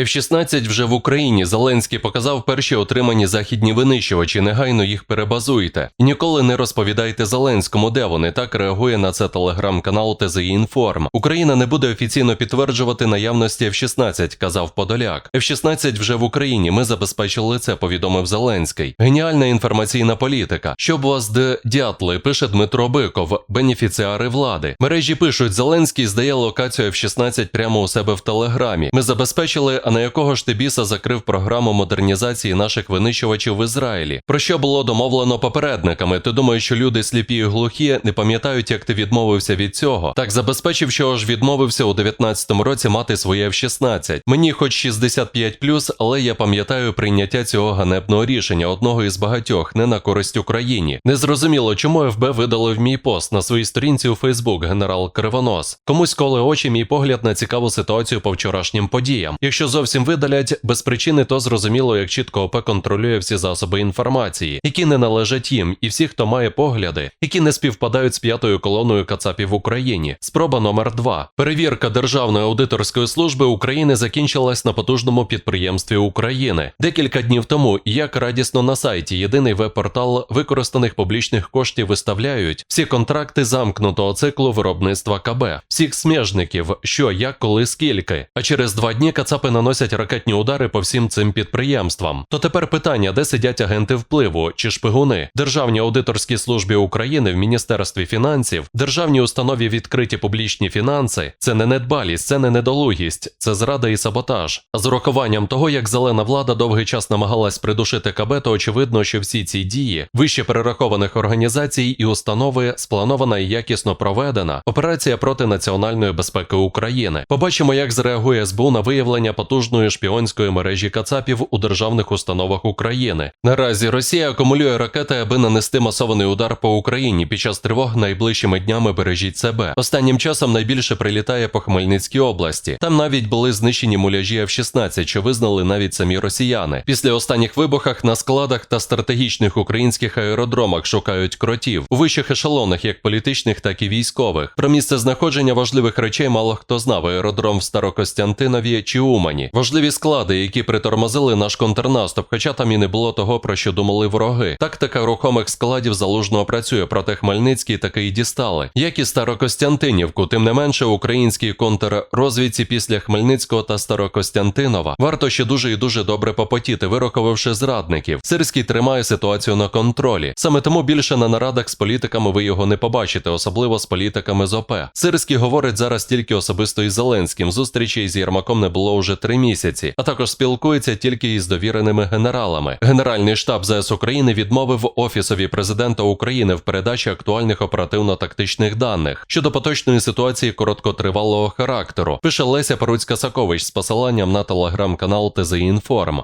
F-16 вже в Україні. Зеленський показав перші отримані західні винищувачі. Негайно їх перебазуйте. Ніколи не розповідайте Зеленському, де вони. Так реагує на це телеграм-канал ТЗІ Інформ. Україна не буде офіційно підтверджувати наявності F-16, казав Подоляк. F-16 вже в Україні. Ми забезпечили це. Повідомив Зеленський. Геніальна інформаційна політика. Щоб вас де дятли, пише Дмитро Биков, бенефіціари влади. Мережі пишуть, Зеленський здає локацію F-16 прямо у себе в телеграмі. Ми забезпечили, а на якого ж ти біса закрив програму модернізації наших винищувачів в Ізраїлі. Про що було домовлено попередниками? Ти думаєш, що люди сліпі і глухі не пам'ятають, як ти відмовився від цього? Так забезпечив, що ж відмовився у 19-му році мати своє F-16. Мені хоч 65+, але я пам'ятаю прийняття цього ганебного рішення, одного із багатьох, не на користь Україні. Незрозуміло, чому ФБ видалив мій пост на своїй сторінці у Фейсбук генерал Кривонос. Комусь коли очі мій погляд на цікаву ситуацію по вчорашнім подіям. Якщо зовсім видалять без причини, то зрозуміло, як чітко ОП контролює всі засоби інформації, які не належать їм, і всі, хто має погляди, які не співпадають з п'ятою колоною Кацапів в Україні. Спроба номер 2 Перевірка Державної аудиторської служби України закінчилась на потужному підприємстві України. Декілька днів тому, як радісно на сайті єдиний веб-портал використаних публічних коштів виставляють всі контракти замкнутого циклу виробництва КБ, всіх сміжників, що, як, коли, скільки. А через два дні Кацапи наносять ракетні удари по всім цим підприємствам. То тепер питання, де сидять агенти впливу чи шпигуни, Державній аудиторській службі України в Міністерстві фінансів, державній установі відкриті публічні фінанси. Це не недбалість, це не недолугість, це зрада і саботаж. А з урахуванням того, як зелена влада довгий час намагалась придушити КБ, то очевидно, що всі ці дії вище перерахованих організацій і установи спланована і якісно проведена операція проти національної безпеки України. Побачимо, як зреагує СБУ на виявлення потужної шпіонської мережі Кацапів у державних установах України. Наразі Росія акумулює ракети, аби нанести масований удар по Україні під час тривог найближчими днями бережіть себе. Останнім часом найбільше прилітає по Хмельницькій області. Там навіть були знищені муляжі F-16, що визнали навіть самі росіяни. Після останніх вибухах на складах та стратегічних українських аеродромах шукають кротів у вищих ешелонах, як політичних, так і військових. Про місце знаходження важливих речей мало хто знав. Аеродром в Старокостянтинові чи Умані. Важливі склади, які притормозили наш контрнаступ, хоча там і не було того, про що думали вороги. Тактика рухомих складів залужного працює, проте Хмельницький таки й дістали. Як і Старокостянтинівку, тим не менше українській контррозвідці після Хмельницького та Старокостянтинова варто ще дуже і дуже добре попотіти, вирахувавши зрадників. Сирський тримає ситуацію на контролі. Саме тому більше на нарадах з політиками ви його не побачите, особливо з політиками з ОП. Сирський говорить зараз тільки особисто із Зеленським. Зустрічей з Єрмаком не було вже три місяці, а також спілкується тільки із довіреними генералами. Генеральний штаб ЗС України відмовив офісові президента України в передачі актуальних оперативно-тактичних даних щодо поточної ситуації короткотривалого характеру. Пише Леся Паруцька Сакович з посиланням на телеграм-канал ТЗ.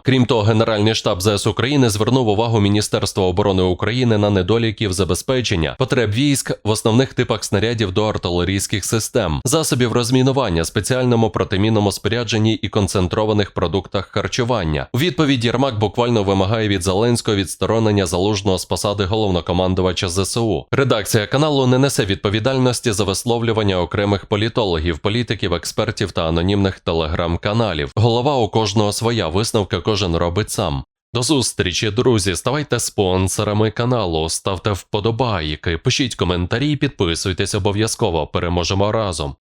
Крім того, Генеральний штаб ЗС України звернув увагу Міністерства оборони України на недоліків забезпечення потреб військ в основних типах снарядів до артилерійських систем, засобів розмінування, спеціальному протимінному спорядженні і концентрованих продуктах харчування. У відповідь Єрмак буквально вимагає від Зеленського відсторонення залужного з посади головнокомандувача ЗСУ. Редакція каналу не несе відповідальності за висловлювання окремих політологів, політиків, експертів та анонімних телеграм-каналів. Голова у кожного своя висновка кожен робить сам. До зустрічі, друзі. Ставайте спонсорами каналу, ставте вподобайки, пишіть коментарі, підписуйтесь обов'язково. Переможемо разом.